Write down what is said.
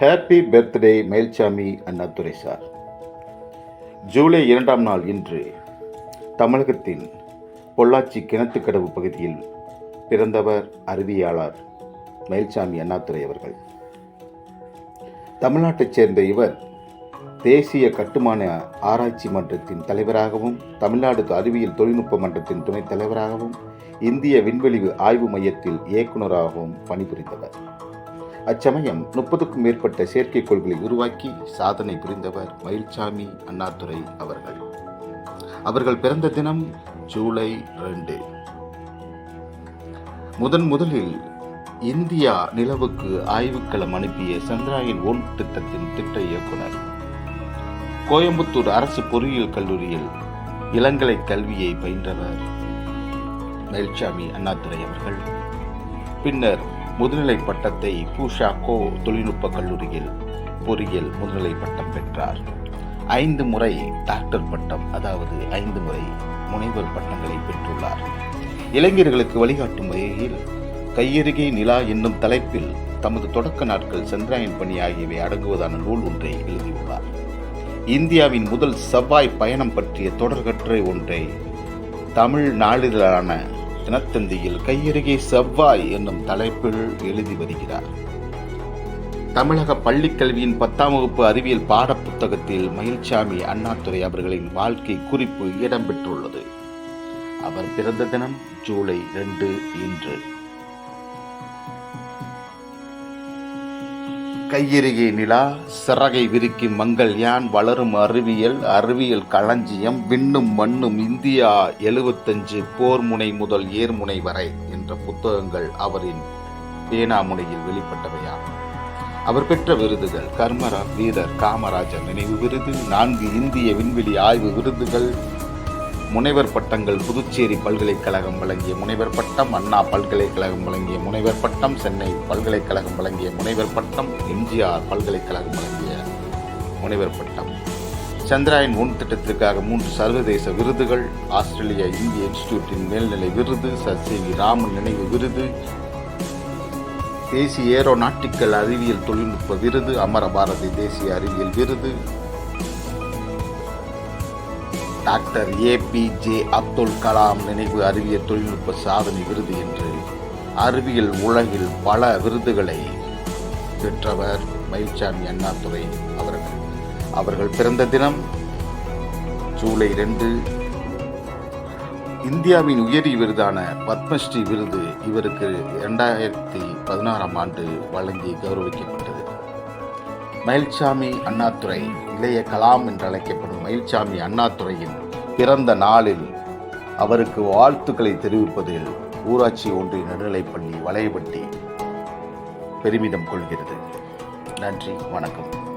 Happy birthday Mayilsamy Annadurai sir July இரண்டாம் நாள் இன்று தமிழகத்தின் பொள்ளாச்சி கிணத்துக்கடவு பகுதியில் பிறந்தவர் அறிவியலாளர் மயில்சாமி அண்ணாதுரை அவர்கள். தமிழ்நாட்டைச் சேர்ந்த இவர் தேசிய கட்டுமான ஆராய்ச்சி மன்றத்தின் தலைவராகவும் தமிழ்நாடு அறிவியல் தொழில்நுட்ப மன்றத்தின் துணைத் தலைவராகவும் இந்திய விண்வெளி ஆய்வு மையத்தில் இயக்குநராகவும் பணிபுரிந்தவர். அச்சமயம் முப்பதுக்கும் மேற்பட்ட செயற்கைக்கோள்களை உருவாக்கி சாதனை புரிந்தவர் மயில்சாமி அண்ணாதுரை அவர்கள். அவர்கள் பிறந்த தினம் ஜூலை ரெண்டு. முதன் முதலில் இந்தியா நிலவுக்கு ஆய்வுக்களம் அனுப்பிய சந்திராயன் ஒன் திட்டத்தின் திட்ட இயக்குனர். கோயம்புத்தூர் அரசு பொறியியல் கல்லூரியில் இளங்கலை கல்வியை பயின்றவர் மயில்சாமி அண்ணாதுரை அவர்கள். பின்னர் முதுநிலை பட்டத்தை பூஷா கோ தொழில்நுட்ப கல்லூரியில் பொறியியல் முதுநிலை பட்டம் பெற்றார். ஐந்து முறை டாக்டர் பட்டம் அதாவது ஐந்து முறை முனைவர் பட்டங்களை பெற்றுள்ளார். இளைஞர்களுக்கு வழிகாட்டும் வகையில் கையருகே நிலா என்னும் தலைப்பில் தமது தொடக்க நாட்கள் சந்திராயன் பணி ஆகியவை அடங்குவதான நூல் ஒன்றை எழுதியுள்ளார். இந்தியாவின் முதல் செவ்வாய் பயணம் பற்றிய தொடர்கற்றை ஒன்றை தமிழ் நாளிதழான தினத்தந்தியில் கையருகே செவ்வாய் என்னும் தலைப்பில் எழுதி வருகிறார். தமிழக பள்ளிக்கல்வியின் பத்தாம் வகுப்பு அறிவியல் பாட புத்தகத்தில் மயில்சாமி அண்ணாதுரை அவர்களின் வாழ்க்கை குறிப்பு இடம்பெற்றுள்ளது. அவர் பிறந்த தினம் ஜூலை ரெண்டு இன்று. கையருகே நிலா சிறகை விரிக்கும் மங்கள் யான் வளரும் அறிவியல் அறிவியல் களஞ்சியம் விண்ணும் மண்ணும் இந்தியா எழுபத்தஞ்சு போர் முனை முதல் ஏர்முனை வரை என்ற புத்தகங்கள் அவரின் பேனாமுனையில் வெளிப்பட்டவையாகும் அவர் பெற்ற விருதுகள் கர்மரா வீரர் காமராஜர் நினைவு விருது நான்கு இந்திய விண்வெளி ஆய்வு விருதுகள் முனைவர் பட்டங்கள் புதுச்சேரி பல்கலைக்கழகம் வழங்கிய முனைவர் பட்டம் அண்ணா பல்கலைக்கழகம் வழங்கிய முனைவர் பட்டம் சென்னை பல்கலைக்கழகம் வழங்கிய முனைவர் பட்டம் எம்ஜிஆர் பல்கலைக்கழகம் வழங்கிய முனைவர் பட்டம். சந்திராயன் ஒன் திட்டத்திற்காக மூன்று சர்வதேச விருதுகள் ஆஸ்திரேலியா இந்திய இன்ஸ்டிடியூட்டின் மேல்நிலை விருது சர் சி வி ராமன் நினைவு விருது தேசிய ஏரோநாட்டிக்கல் அறிவியல் தொழில்நுட்ப விருது அமர பாரதி தேசிய அறிவியல் விருது டாக்டர் ஏபிஜே அப்துல் கலாம் நினைவு அறிவியல் தொழில்நுட்ப சாதனை விருது என்று அறிவியல் உலகில் பல விருதுகளை பெற்றவர் மயில்சாமி அண்ணாதுரை அவர்கள். அவர்கள் பிறந்த தினம் ஜூலை ரெண்டு இந்தியாவின் உயரிய விருதான பத்மஸ்ரீ விருது இவருக்கு இரண்டாயிரத்தி பதினாறாம் ஆண்டு வழங்கி கௌரவிக்கப்பட்டது. மயில்சாமி அண்ணாதுரை இளைய கலாம் என்று அழைக்கப்படும் மயில்சாமி அண்ணாதுரையின் பிறந்த நாளில் அவருக்கு வாழ்த்துக்களை தெரிவிப்பதில் ஊராட்சி ஒன்றிய நடுநிலைப்பள்ளி வளையப்பட்டி பெருமிதம் கொள்கிறது. நன்றி வணக்கம்.